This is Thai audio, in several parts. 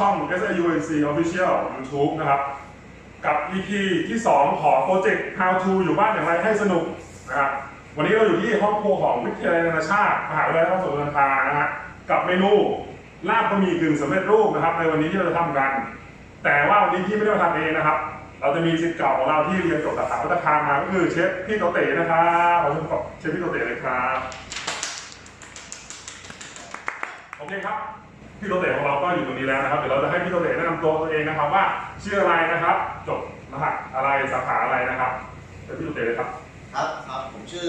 ช่อง s u n c Official YouTube นะครับ กับ EP ที่ 2 ของโปรเจกต์ How to อยู่บ้านอย่างไรให้สนุกนะครับวันนี้เราอยู่ที่ห้องครัวของวิทยาลัยนานาชาติมหาวิทยาลัยราชภัฏสุนานะฮะกับเมนูลาบบะหมี่กึ่งสำเร็จรูปนะครับ ในวันนี้ที่เราจะทำกัน แต่ว่าวันนี้ที่ไม่ได้มาทำเองนะครับ เราจะมีศิษย์เก่าของเราที่เรียนจบสาขาพัฒนาการมาก็คือเชฟพี่โตเต๋นะครับขอเชิญกับเชฟพี่โตเต๋เลยครับโอเคครับ พี่โตเต๋ของเราก็อยู่ตรงนี้แล้วนะครับ เดี๋ยวเราจะให้พี่โตเต๋แนะนำตัวตัวเองนะครับว่าชื่ออะไรนะครับ จบรหัสอะไรสาขาอะไรนะครับเชิญพี่โตเต๋เลยครับ ครับครับผมชื่อ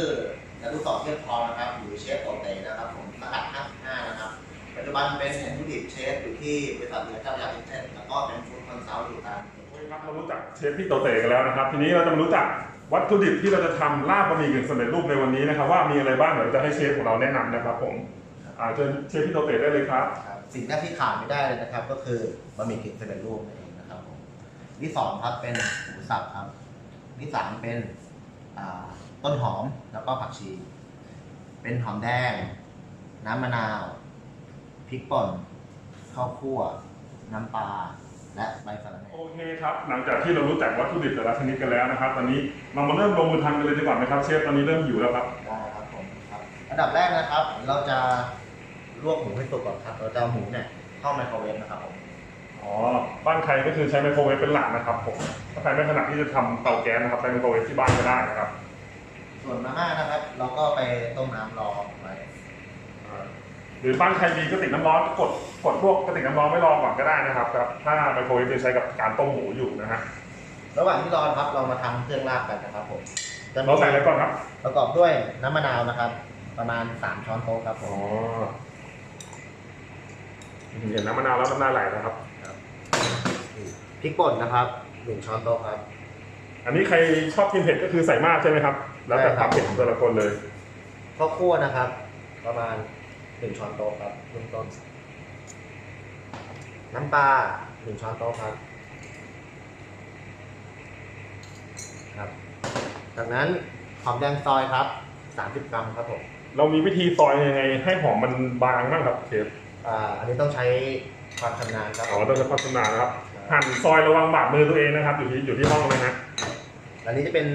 จตุศรเทียบทองนะครับอยู่เชฟโตเตนะครับ ผมรหัส55นะครับ ปัจจุบันเป็นแอนดิเชฟอยู่ที่บริษัทเรือเจ้าพระยาอินเตอร์แล้วก็เป็นฟู้ดคอนซัลท์อยู่ทางโอเคครับเรารู้จักเชฟพี่โตเต๋กันแล้วนะครับ ทีนี้เราจะมารู้จักวัตถุดิบที่เราจะทำลาบบะหมี่กึ่งสำเร็จรูปในวันนี้นะครับ ว่ามีอะไรบ้างเดี๋ยวจะให้เชฟของเราแนะนำนะครับ ผมอ่าเชิญเชฟพี่โตเต๋ได้เลยครับ ครับ สิ่งแรกที่ขาดไม่ได้เลยนะครับ ก็คือบะหมี่กึ่งสำเร็จรูปนั่นเองนะครับผมที่สองครับเป็นหมูสับครับที่สามเป็นอ่าต้นหอมแล้วก็ผักชี เป็นหอมแดง น้ำมะนาวพริกป่นข้าวคั่ว น้ำปลาและใบสะระแหน่โอเคครับ หลังจากที่เรารู้จักวัตถุดิบแต่ละชนิดกันแล้วนะครับ ตอนนี้เรามาเริ่มลงมือทำกันเลยดีกว่าไหมครับเชฟตอนนี้เริ่มหิวแล้วครับได้ครับผมครับอันดับแรกนะครับ เราจะ ลวกหมูให้สุกก่อนครับเราจะเอาหมูเนี่ยเข้าไมโครเวฟนะครับผมอ๋อ บ้านใครก็คือใช้ไมโครเวฟเป็นหลักนะครับผม ถ้าใครไม่ถนัดที่จะทำเตาแก๊สนะครับใช้ไมโครเวฟที่บ้านก็ได้นะครับ ส่วนมาม่านะครับ เราก็ไปต้มน้ำรอไว้อ่าหรือบ้านใครมีกระติกน้ำร้อนกดกดพวกกระติกน้ำร้อนไม่รอก่อนก็ได้นะครับครับถ้าไมโครเวฟจะใช้กับการต้มหมูอยู่นะฮะระหว่างที่รอครับเรามาทำเครื่องราดกันนะครับผมจะมีเราใส่อะไรก่อนครับประกอบด้วยน้ำมะนาวนะครับ ประมาณ 3 ช้อนโต๊ะครับผอ๋อม เห็นน้ำมะนาวแล้วน้ำลายไหลนะครับ พริกป่นนะครับ1ช้อนโต๊ะครับ อันนี้ใครชอบกินเผ็ดก็คือใส่มากใช่ไหมครับ แล้วแต่ความเผ็ดของแต่ละคนเลยข้าวคั่วนะครับ ประมาณ1ช้อนโต๊ะครับเริ่มต้น น้ำปลา1ช้อนโต๊ะครับครับ จากนั้นหอมแดงซอยครับ30กรัมครับผม เรามีวิธีซอยยังไง ให้หอมมันบางบ้างครับเชฟ อ่าอันนี้ต้องใช้ความชำนาญครับ อ๋อต้องใช้ความชำนาญนะครับ หั่นซอยระวังบาดมือตัวเองนะครับ อยู่ที่อยู่ที่ห้องนะฮะอันนี้จะเป็น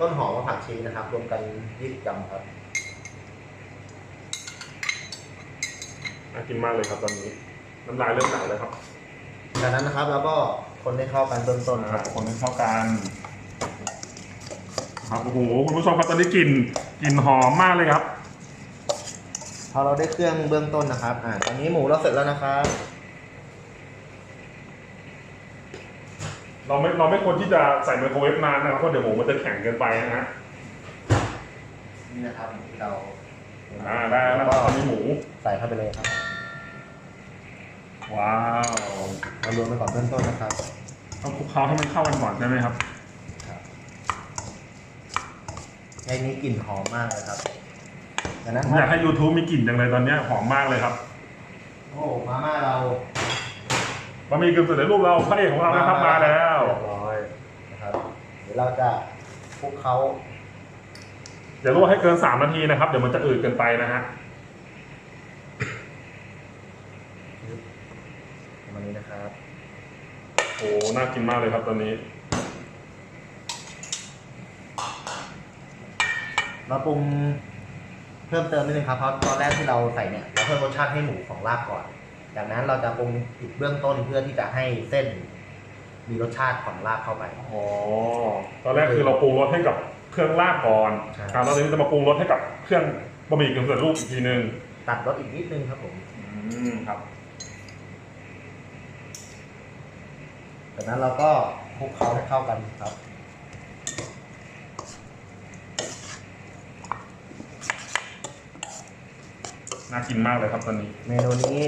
ต้นหอมกับผักชีนะครับ รวมกัน 20กรัมครับ น่ากินมากเลยครับตอนนี้ น้ำลายเริ่มไหลแล้วครับจากนั้นนะครับเราก็คนให้เข้ากันเบื้องต้นนะคครัรับบคนให้เข้ากันครับโอ้โหคุณผู้ชมครับตอนนี้กลิ่นกลิ่นหอมมากเลยครับ พอเราได้เครื่องเบื้องต้นนะครับ อ่า ตอนนี้หมูเราเสร็จแล้วนะครับ เราไม่เราไม่ควรที่จะใส่ไมโครเวฟนานนะครับเพราะเดี๋ยวหมูมันจะแข็งเกินไปนะฮะนี่นะครับหมูที่เราอ่าได้แล้วนะครับตอนนี้หมูใส่เข้าไปเลยครับว้าวเรารวมไปก่อนเบื้องต้นนะครับต้องคลุกเคล้าให้มันเข้ากันก่อนใช่ไหมครับในนี้กลิ่นหอมมากเลยครับ จากนั้นผมอยากให้ YouTube มีกลิ่นจังเลยตอนเนี้ยหอมมากเลยครับโอ้มาม่าเราบะหมี่กึ่งสำเร็จรูปเราพระเอกของเรานะครับมาแล้วเรียบร้อยนะครับเดี๋ยวเราจะคลุกเขาอย่าลวกให้เกิน 3 นาทีนะครับ เดี๋ยวมันจะอืดเกินไปนะฮะประมาณนี้นะครับโอ้น่ากินมากเลยครับตอนนี้เราปรุง เพิ่มเติมนิดนึงครับเพราะตอนแรกที่เราใส่เนี่ยเราเพิ่มรสชาติให้หมูของลาบก่อน จากนั้นเราจะปรุงอีกเบื้องต้นเพื่อที่จะให้เส้น มีรสชาติของลาบเข้าไป อ๋อ ตอนแรกคือเราปรุงรสให้กับเครื่องลาบก่อนใช่ครับแล้วตอนนี้จะมาปรุงรสให้กับเครื่องบะหมี่กึ่งสำเร็จรูปอีกทีนึง ตัดรสอีกนิดนึงครับผม อืมครับ จากนั้นเราก็คลุกเคล้าให้เข้ากันครับ น่ากินมากเลยครับตอนนี้ เมนูนี้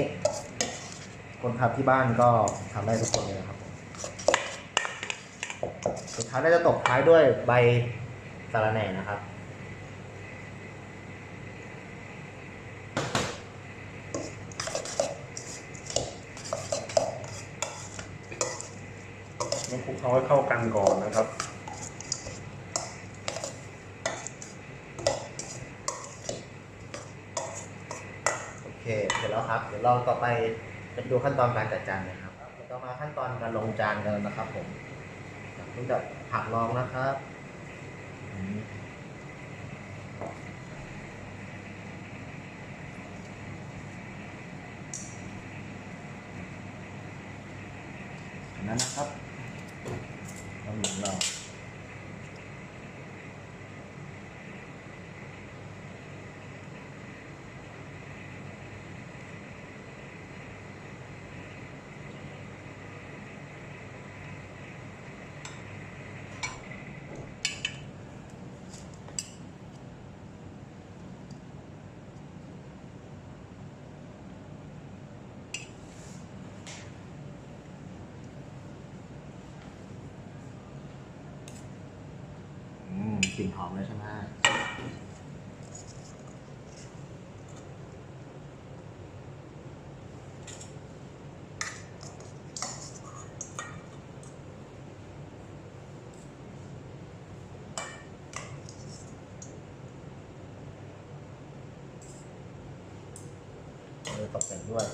คนทำที่บ้านก็ทำได้ทุกคนเลยนะครับผมสุดท้ายเราจะตบท้ายด้วยใบสะระแหน่นะครับ ต้องคลุกเคล้าให้เข้ากันก่อนนะครับ โอเค เสร็จแล้วครับ เดี๋ยวเราต่อไปจะดูขั้นตอนการจัดจานนะครับก็มาขั้นตอนการลงจานกันแล้วนะครับ ผมเริ่จากผักรองนะครับอืมอันนั้นนะครับบะหมี่ของเรา อมเลยใช่ไหมตกแต่งด้วย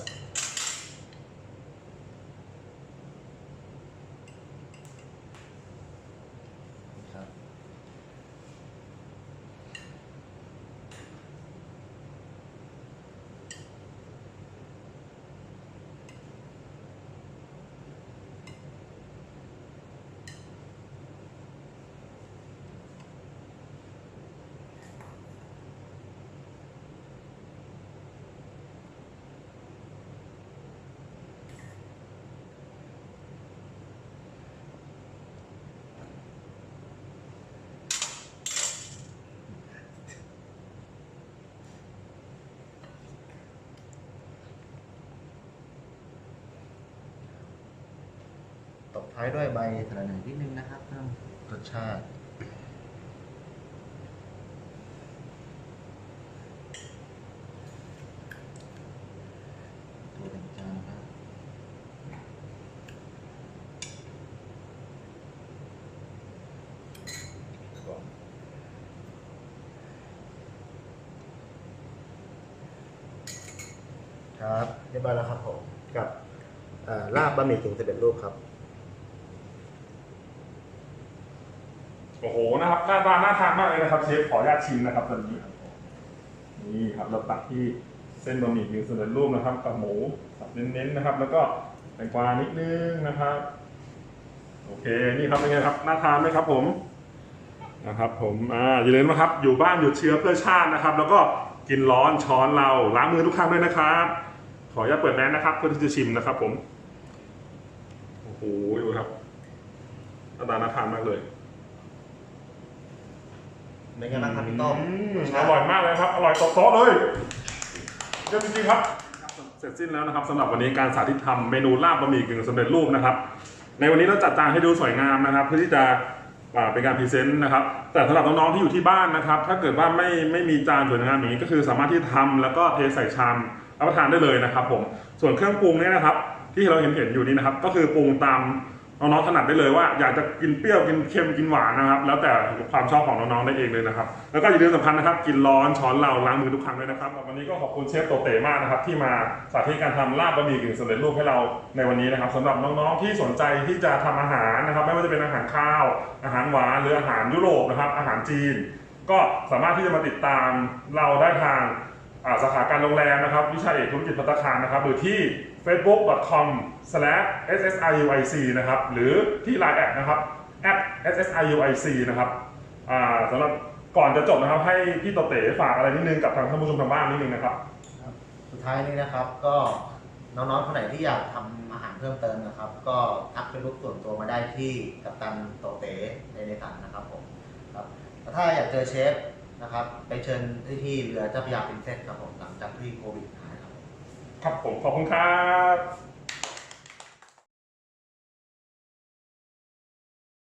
ท้ายด้วยใบสะระแหน่นิดนึงนะครับเพิ่มรสชาติตัวแต่งจานครับครับเรียบร้อยแล้วครับผมกับเอ่อลาบบะหมี่กึ่งสำเร็จรูปครับ โอ้โหนะครับหน้าตาน่าทานมากเลยนะครับเชฟขออนุญาตชิมนะครับตอนนี้นี่ครับเราตักที่เส้นบะหมี่กึ่งสำเร็จรูปนะครับ กับหมูสับเน้นๆนะครับ แล้วก็แตงกวานิดนึงนะครับ โอเคนี่ครับเป็นไงครับน่าทานไหมครับผมนะครับผมอ่าอย่าลืมนะครับ อยู่บ้านหยุดเชื้อเพื่อชาตินะครับ แล้วก็กินร้อนช้อนเราล้างมือทุกครั้งด้วยนะครับ ขออนุญาตเปิดแมสนะครับ เพื่อที่จะชิมนะครับ ผมโอ้โหดูครับหน้าตาน่าทานมากเลย เป็นไงบ้างครับพี่ต้มอืมรสอชาติร่อยมากเลยครับ อร่อยตบโต๊ะเลยเยี่ยมจริงๆครับ เสร็จสิ้นแล้วนะครับสำหรับวันนี้การสาธิตทำเมนูลาบบะหมี่กึ่งสำเร็จรูปนะครับ ในวันนี้เราจัดจานให้ดูสวยงามนะครับ เพื่อที่จะอ่าเป็นการพรีเซนต์นะครับ แต่สำหรับน้องๆที่อยู่ที่บ้านนะครับ ถ้าเกิดว่าไม่ไม่มีจานสวยงามอย่างนี้ก็คือสามารถที่จะทำแล้วก็เทใส่ชามรับประทานได้เลยนะครับ ผมส่วนเครื่องปรุงเนี่ยนะครับ ที่เราเห็นเห็นๆอยู่นี้นะครับ ก็คือปรุงตาม น้องๆถนัดได้เลยว่าอยากจะกินเปรี้ยวกินเค็มกินหวานนะครับ แล้วแต่ความชอบของน้องๆได้เองเลยนะครับ แล้วก็อย่าลืมสำคัญนะครับ กินร้อนช้อนเราล้างมือทุกครั้งด้วยนะครับวันนี้ก็ขอบคุณเชฟโตเตมากนะครับ ที่มาสาธิตการทำลาบบะหมี่กึ่งสำเร็จรูปให้เราในวันนี้นะครับสำหรับน้องๆที่สนใจที่จะทำอาหารนะครับ ไม่ว่าจะเป็นอาหารข้าว อาหารหวานหรืออาหารยุโรปนะครับ อาหารจีน ก็สามารถที่จะมาติดตามเราได้ทาง สาขาการโรงแรมนะครับ วิชาเอกธุรกิจภัตตาคารนะครับ หรือที่ facebook.com/ssiuic นะครับ หรือที่ Line แอดนะครับ @ssiuic นะครับสำหรับก่อนจะจบนะครับ ให้พี่โตเต๋ฝากอะไรนิดนึงกับทางท่านผู้ชมทางบ้านนิดนึงนะครับ สุดท้ายนี้นะครับก็น้องๆคนไหนที่อยากทำอาหารเพิ่มเติมนะครับ ก็ทักเฟซบุ๊กส่วนตัวมาได้ที่กัปตันโตเต๋ในในสันนะครับผมครับถ้าอยากเจอเชฟ นะครับ ไปเชิญที่ที่เรือเจ้าพระยาปรินเซตครับผมหลังจากที่โควิดหายครับ ครับผมขอบคุณครับ